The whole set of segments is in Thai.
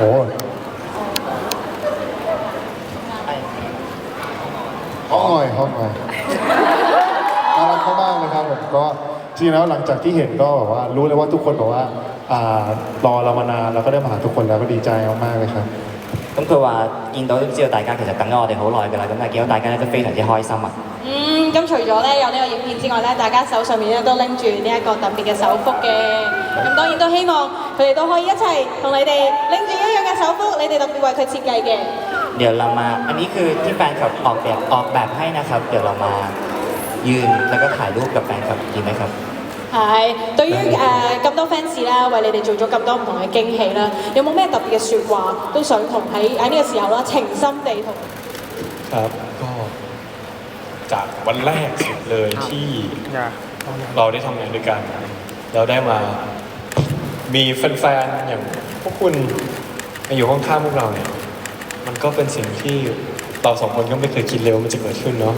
โอ้ห้องหน่อยห้องหน่อยน่ารักมากๆเลยครับผมก็จริงๆแล้วหลังจากที่เห็นก็แบบว่ารู้เลยว่าทุกคนแบบว่าอ่ารอเรามานานแล้วก็ได้มาหาทุกคนแล้วก็ดีใจมากๆเลยครับ 咁佢话见到都知道大家其实等咗我哋好耐㗎啦，咁但系见到大家咧都非常之开心啊！嗯，咁除咗咧有呢个影片之外咧，大家手上面咧都拎住呢一个特别嘅手幅嘅。咁当然都希望佢哋都可以一齐同你哋拎住一 样嘅手幅，你哋特别为佢设计嘅。 เดี๋ยวเรามา อันนี้คือที่แฟนคลับออกแบบออกแบบให้นะครับ เดี๋ยวเรามายืนแล้วก็ถ่ายรูปกับแฟนคลับดีไหมครับ 系，对于诶咁多 fans 啦，为你哋做咗咁多唔同嘅惊喜啦，有冇咩特别嘅说话都想同喺喺呢个时候啦，情深地同 ครับก็จากวันแรกสุดเลยที่เราได้ทำงานด้วยกัน เราได้มามีแฟนๆอย่างพวกคุณ มาอยู่ข้างๆพวกเราเนี่ย มันก็เป็นสิ่งที่เราสองคนก็ไม่เคยคิดเลยว่ามันจะเกิดขึ้นเนาะ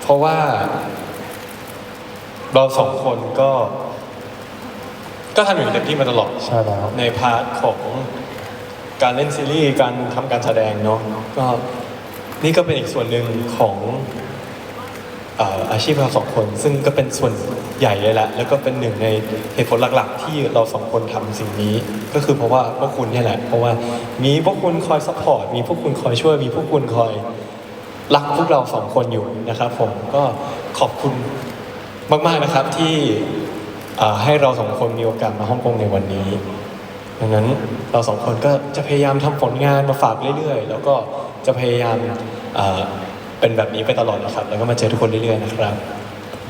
เพราะว่า เราสองคนก็ ก็ทำอย่างเต็มที่มาตลอด ใช่แล้ว ในพาร์ทของการเล่นซีรีส์ การทำการแสดงเนาะ ก็นี่ก็เป็นอีกส่วนหนึ่งของ เอ่ออาชีพเราสองคน ซึ่งก็เป็นส่วนใหญ่เลยแหละแล้วก็เป็นหนึ่งในเหตุผลหลักๆ ที่เราสองคนทำสิ่งนี้ ก็คือเพราะว่าพวกคุณเนี่ยแหละ เพราะว่ามีพวกคุณคอยซัพพอร์ตมีพวกคุณคอยช่วยมีพวกคุณคอยรักพวกเราสองคนอยู่นะครับ ผมก็ขอบคุณมากๆนะครับที่เอ่อให้เราสองคนมีโอกาสมาฮ่องกงในวันนี้ ดังนั้นเราสองคนก็จะพยายามทำผลงานมาฝากเรื่อยๆ แล้วก็จะพยายามเอ่อ เป็นแบบนี้ไปตลอดนะครับ แล้วก็มาเจอทุกคนเรื่อยๆนะครับ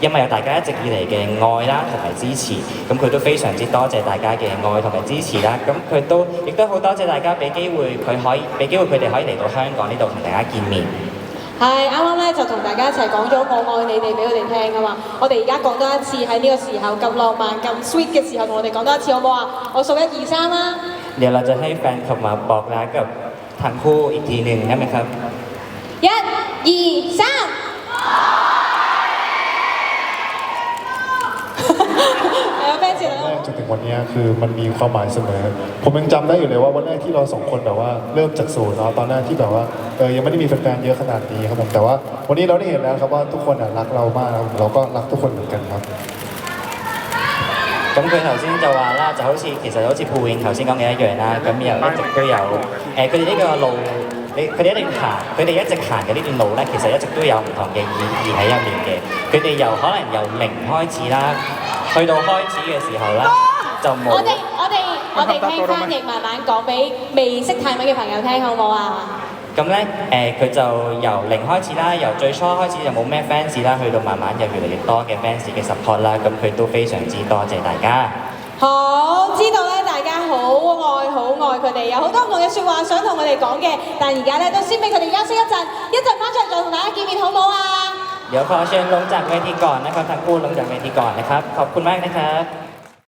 因為有大家一直以嚟嘅愛啦同埋支持，咁佢都非常之多謝大家嘅愛同埋支持啦。咁佢都亦都好多謝大家俾機會佢可以俾機會佢哋可以嚟到香港呢度同大家見面。係啱啱咧就同大家一齊講咗我愛你哋俾佢哋聽啊嘛。我哋而家講多一次喺呢個時候咁浪漫咁 sweet 嘅時候，同我哋講多一次好唔好啊？我數一二三啦。 เดี๋ยวเราจะให้แฟนคลับมาบอกลากับทั้งคู่อีกทีหนึ่งได้ไหมครับ 一、二、三。 แร 啦 กจนถึงวันเนี้ยคือมันมีความหมายเสมอ ผมยังจำได้อยู่เลยว่าวันแรกที่เราสองคนแบบว่าเริ่มจากศูนย์เนาะตอนแรกที่แบบว่าเออยังไม่ได้มีแฟนๆเยอะขนาดนี้ครับผมแต่ว่าวันนี้เราได้เห็นแล้วครับว่าทุกคนอ่ะรักเรามากครับเราก็รักทุกคนเหมือนกันครับ 咁佢头先就话啦，就好似其实好似ภูวิน头先讲嘅一样啦，咁又一直都有诶，佢哋呢个路，你佢哋一定行，佢哋一直行嘅呢段路咧，其实一直都有唔同嘅意义喺入面嘅。 佢哋由可能由零開始啦，去到開始嘅時候啦，就冇我哋我哋我哋聽翻譯慢慢講俾未識泰文嘅朋友聽，好唔好啊？咁咧誒，佢、就由零開始啦，由最初開始就冇咩 fans 啦，去到慢慢有越嚟越多嘅 fans 嘅 support 啦，咁佢都非常之多謝大家。好，知道咧，大家好愛好愛佢哋，有好多唔同嘅説話想同佢哋講嘅，但而家咧都先俾佢哋休息一陣，一陣翻出嚟再同大家見面，好唔好啊？ เดี๋ยวขอเชิญลงจากเวทีก่อนนะครับทั้งคู่ลงจากเวทีก่อนนะครับ ขอบคุณมากนะครับ